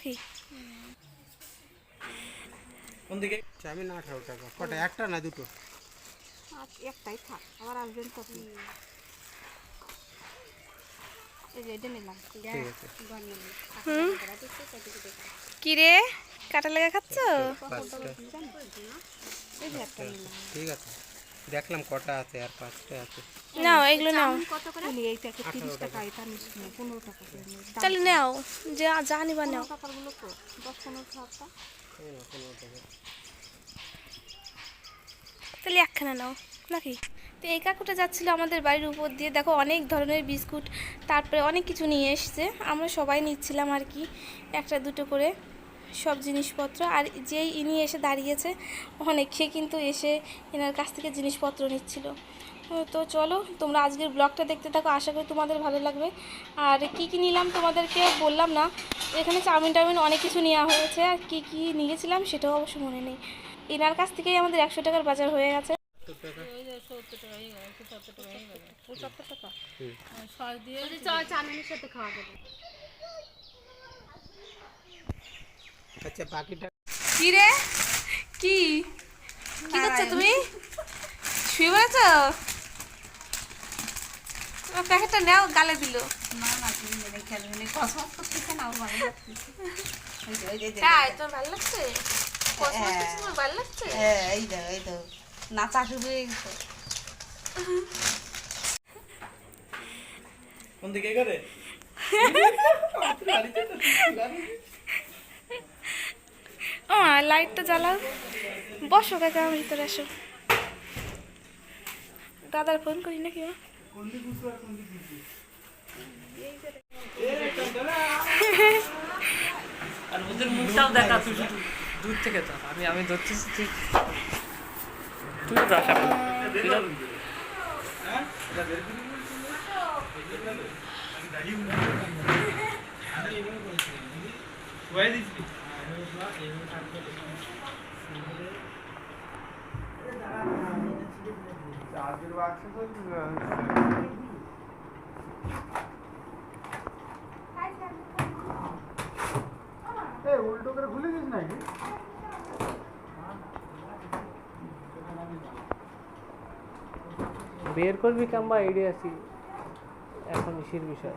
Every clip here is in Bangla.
নাকি কোন দিকে? চাউমিন আঠারো টাকা কটা? একটা না দুটো? একটাই থাক আবার আসবেন কত এই যে এটা নিলাম। ঠিক আছে। হুম? কি রে? কাটা লেগে খাচ্ছ? ঠিক আছে। দেখলাম কটা আছে আর পাঁচটা আছে। নাও এগুলো নাও। কত করে? এই প্যাকেট তিরিশ টাকা এটা নিস না পনেরো টাকা করে নিস তাহলে নাও যা যা নিবা নাও। তো দশ পনেরো টাকা এই নাও, পনেরো টাকা। তাহলে একখানা নাও নাকি? তো এই কাকুটা যাচ্ছিল আমাদের বাড়ির উপর দিয়ে দেখো অনেক ধরনের বিস্কুট তারপরে অনেক কিছু নিয়ে এসছে। আমরা সবাই নিচ্ছিলাম আর কি একটা দুটো করে। সব জিনিসপত্র আর যেই ইনি এসে দাঁড়িয়েছে অনেক কিন্তু এসে এনার কাছ থেকে জিনিসপত্র নিচ্ছিল। তো চলো তোমরা আজকের ব্লগটা দেখতে থাকো আশা করি তোমাদের ভালো লাগবে। আর কি কি নিলাম তোমাদেরকে বললাম না এখানে চাউমিন টাউমিন অনেক কিছু নেওয়া হয়েছে আর কি কি নিয়েছিলাম সেটাও অবশ্য মনে নেই। এনার কাছ থেকেই আমাদের একশো টাকার বাজার হয়ে গেছে। সত্তর টাকা পঁচাত্তর টাকা হুম। সস দিয়ে চাউমিনের সাথে খাওয়া যাবে। আচ্ছা বাকিটা কি রে? কি? কি করছ তুমি? শুয়ে পড়েছ? তোমার প্যাকেটটা নাও গালে দিল। না না তুমি মেরে খেলবে কসমস করতেছে না ভালো যে, তাই তোর ভালো লাগছে? কসমস তোমার ভালো লাগছে? হ্যাঁ, এই তো এই তো। নাচা শুরু হয়ে গেছে। কোন দিকে করে ও লাইটটা জ্বালাও। বসো কাকা আমার ভিতরে আসো। দাদার ফোন করি নাকি? আর ওদের মুখটাও দেখা তুই শুধু দূর থেকে তো আমি আমি ধরতেছি তুই তুই তো আশা করি উল্টো করে খুলে দিস নাকি বের করবি কেমবা আইডিয়া আছি। এখন ইসের বিষয়।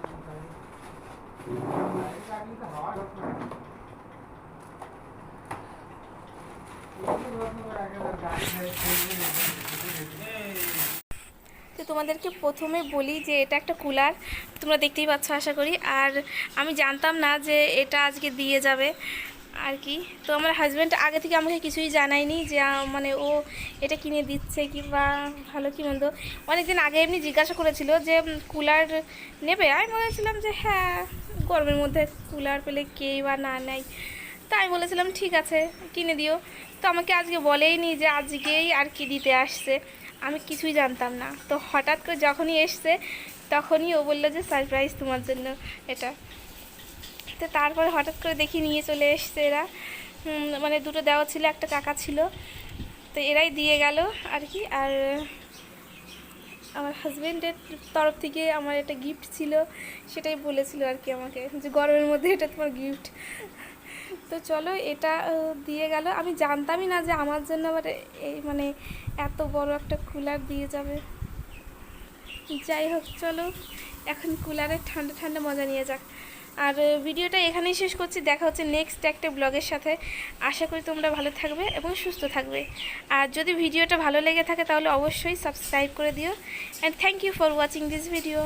তো তোমাদেরকে প্রথমে বলি যে এটা একটা কুলার, তোমরা দেখতেই পাচ্ছ আশা করি। আর আমি জানতাম না যে এটা আজকে দিয়ে যাবে আর কি। তো আমার হাজব্যান্ড আগে থেকে আমাকে কিছুই জানায়নি যে মানে ও এটা কিনে দিচ্ছে কিংবা ভালো কি মন্দ। অনেকদিন আগে এমনি জিজ্ঞাসা করেছিল যে কুলার নেবে? আমি বলেছিলাম যে হ্যাঁ। গরমের মধ্যে কুলার পেলে কেই বা না নেয়। তো আমি বলেছিলাম, ঠিক আছে, কিনে দিও। তো আমাকে আজকে বলেই নি যে আজকেই আর কি দিতে আসছে। আমি কিছুই জানতাম না। তো হঠাৎ করে যখনই এসছে, তখনই ও বলল যে সারপ্রাইজ তোমার জন্য এটা। তো তারপরে হঠাৎ করে দেখি নিয়ে চলে এসছে এরা। মানে দুটো দেওয়া ছিল, একটা কাকা ছিল। তো এরাই দিয়ে গেল আর কি। আর আমার হাজব্যান্ডের তরফ থেকে আমার একটা গিফট ছিল, সেটাই বলেছিল আর কি আমাকে যে গরমের মধ্যে এটা তোমার গিফট তো চলো এটা দিয়ে গেল। আমি জানতামই না যে আমার জন্য আবার এই মানে এত বড় একটা কুলার দিয়ে যাবে। যাই হোক, চলো এখন কুলারে ঠান্ডা ঠান্ডা মজা নিয়ে যাক। আর ভিডিওটা এখানেই শেষ করছি। দেখা হচ্ছে নেক্সট একটা ব্লগের সাথে। আশা করি তোমরা ভালো থাকবে এবং সুস্থ থাকবে। আর যদি ভিডিওটা ভালো লেগে থাকে তাহলে অবশ্যই সাবস্ক্রাইব করে দিও। And thank you for watching this video